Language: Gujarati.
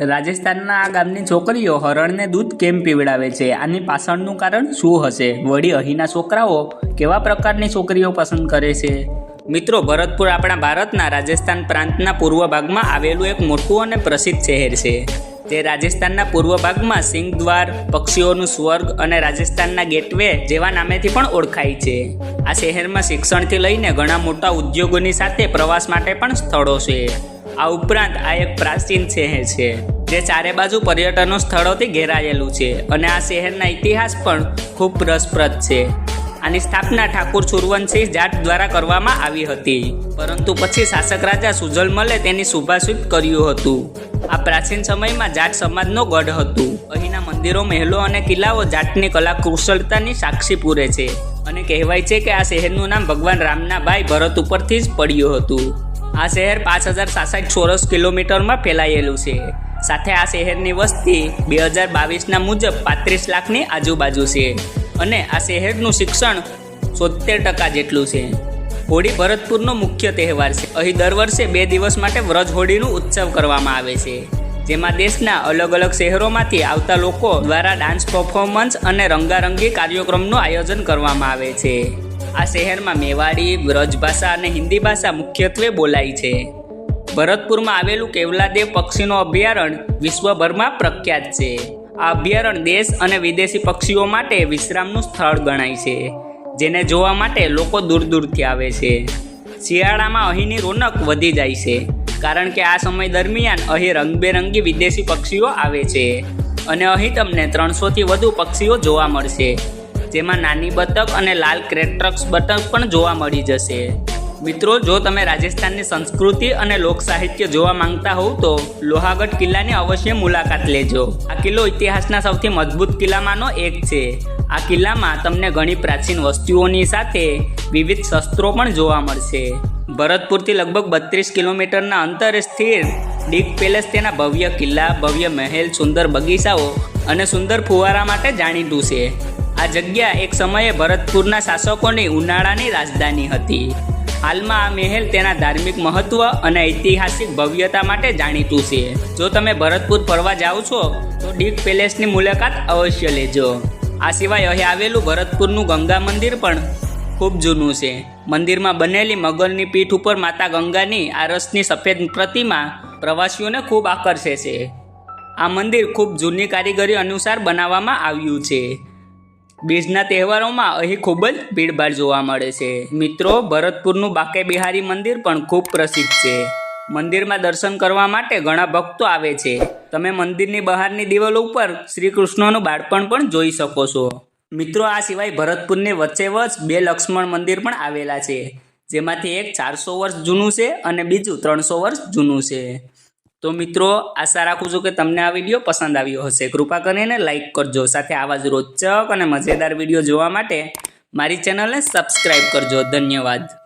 રાજસ્થાનના આ ગામની છોકરીઓ હરણને દૂધ કેમ પીવડાવે છે? આની પાછળનું કારણ શું હશે? વળી અહીંના છોકરાઓ કેવા પ્રકારની છોકરીઓ પસંદ કરે છે? મિત્રો, ભરતપુર આપણા ભારતના રાજસ્થાન પ્રાંતના પૂર્વ ભાગમાં આવેલું એક મોટું અને પ્રસિદ્ધ શહેર છે. તે રાજસ્થાનના પૂર્વ ભાગમાં સિંહ દ્વાર, પક્ષીઓનું સ્વર્ગ અને રાજસ્થાનના ગેટવે જેવા નામેથી પણ ઓળખાય છે. આ શહેરમાં શિક્ષણથી લઈને ઘણા મોટા ઉદ્યોગોની સાથે પ્રવાસ માટે પણ સ્થળો છે. આ ઉપરાંત આ એક પ્રાચીન શહેર છે, જે ચારે બાજુ પર્યટનો સ્થળોથી ઘેરાયેલું છે અને આ શહેરના ઇતિહાસ પણ ખૂબ રસપ્રદ છે. આની સ્થાપના ઠાકુર સુરવંશી જાટ દ્વારા કરવામાં આવી હતી. પરંતુ પછી શાસક રાજા સુજલમલે તેની શુભાશુભ કર્યું હતું. આ પ્રાચીન સમયમાં જાટ સમાજનો ગઢ હતું. અહીંના મંદિરો, મહેલો અને કિલ્લાઓ જાટની કલા કુશળતાની સાક્ષી પૂરે છે અને કહેવાય છે કે આ શહેરનું નામ ભગવાન રામના ભાઈ ભરત ઉપરથી જ પડ્યું હતું. આ શહેર પાંચ હજાર સાસઠ ચોરસ કિલોમીટરમાં ફેલાયેલું છે. સાથે આ શહેરની વસ્તી બે હજાર બાવીસના મુજબ પાંત્રીસ લાખની આજુબાજુ છે અને આ શહેરનું શિક્ષણ સોતેર ટકા જેટલું છે. હોળી ભરતપુરનો મુખ્ય તહેવાર છે. અહીં દર વર્ષે બે દિવસ માટે વ્રજ હોળીનું ઉત્સવ કરવામાં આવે છે. જેમાં દેશના અલગ અલગ શહેરોમાંથી આવતા લોકો દ્વારા ડાન્સ પરફોર્મન્સ અને રંગારંગી કાર્યક્રમનું આયોજન કરવામાં આવે છે. આ શહેરમાં મેવાડી બ્રજભાષા અને હિન્દી ભાષા મુખ્યત્વે બોલાય છે. ભરતપુરમાં આવેલું કેવલાદેવ પક્ષીનું અભયારણ્ય વિશ્વભરમાં પ્રખ્યાત છે. આ અભયારણ્ય દેશ અને વિદેશી પક્ષીઓ માટે વિશ્રામનું સ્થળ ગણાય છે, જેને જોવા માટે લોકો દૂર દૂરથી આવે છે. શિયાળામાં અહીંની રોનક વધી જાય છે, કારણ કે આ સમય દરમિયાન અહીં રંગબેરંગી વિદેશી પક્ષીઓ આવે છે. અને અહીં તમને ત્રણસોથી વધુ પક્ષીઓ જોવા મળશે. જેમાં નાની બતક અને લાલ ક્રેટ્રક્સ બતક પણ જોવા મળી જશે. મિત્રો, જો તમે રાજસ્થાનની સંસ્કૃતિ અને લોક સાહિત્ય જોવા માંગતા હોવ તો લોહાગઢ કિલ્લાની અવશ્ય મુલાકાત લેજો. આ કિલ્લો ઇતિહાસના સૌથી મજબૂત કિલ્લામાંનો એક છે. આ કિલ્લામાં તમને ઘણી પ્રાચીન વસ્તુઓની સાથે વિવિધ શસ્ત્રો પણ જોવા મળશે. ભરતપુરથી લગભગ બત્રીસ કિલોમીટરના અંતરે સ્થિર ડીક પેલેસ તેના ભવ્ય કિલ્લા, ભવ્ય મહેલ, સુંદર બગીચાઓ અને સુંદર ફુવારા માટે જાણીતું છે. આ જગ્યા એક સમયે ભરતપુરના શાસકોની ઉનાળાની રાજધાની હતી. હાલમાં આ મહેલ તેના ધાર્મિક મહત્વ અને ઐતિહાસિક ભવ્યતા માટે જાણીતું છે. જો તમે ભરતપુર ફરવા જાઓ છો, તો ડીક પેલેસની મુલાકાત અવશ્ય લેજો. આ સિવાય અહીં આવેલું ભરતપુરનું ગંગા મંદિર પણ ખૂબ જૂનું છે. મંદિરમાં બનેલી મગરની પીઠ ઉપર માતા ગંગાની આરસની સફેદ પ્રતિમા પ્રવાસીઓને ખૂબ આકર્ષે છે. આ મંદિર ખૂબ જૂની કારીગરી અનુસાર બનાવવામાં આવ્યું છે. બીજના તહેવારોમાં અહીં ખૂબ જ ભીડભાડ જોવા મળે છે. મિત્રો, ભરતપુરનું બાકે બિહારી મંદિર પણ ખૂબ પ્રસિદ્ધ છે. મંદિરમાં દર્શન કરવા માટે ઘણા ભક્તો આવે છે. તમે મંદિરની બહારની દિવાલો ઉપર શ્રી કૃષ્ણનું બાળપણ પણ જોઈ શકો છો. મિત્રો, આ સિવાય ભરતપુરની વચ્ચે વચ્ચ બે લક્ષ્મણ મંદિર પણ આવેલા છે. જેમાંથી એક ચારસો વર્ષ જૂનું છે અને બીજું ત્રણસો વર્ષ જૂનું છે. તો મિત્રો, આશા રાખું છું કે તમને આ વીડિયો પસંદ આવ્યો હશે. કૃપા કરીને લાઇક કરજો. સાથે આવા જ રોચક અને મજેદાર વીડિયો જોવા માટે મારી ચેનલને સબસ્ક્રાઈબ કરજો. ધન્યવાદ.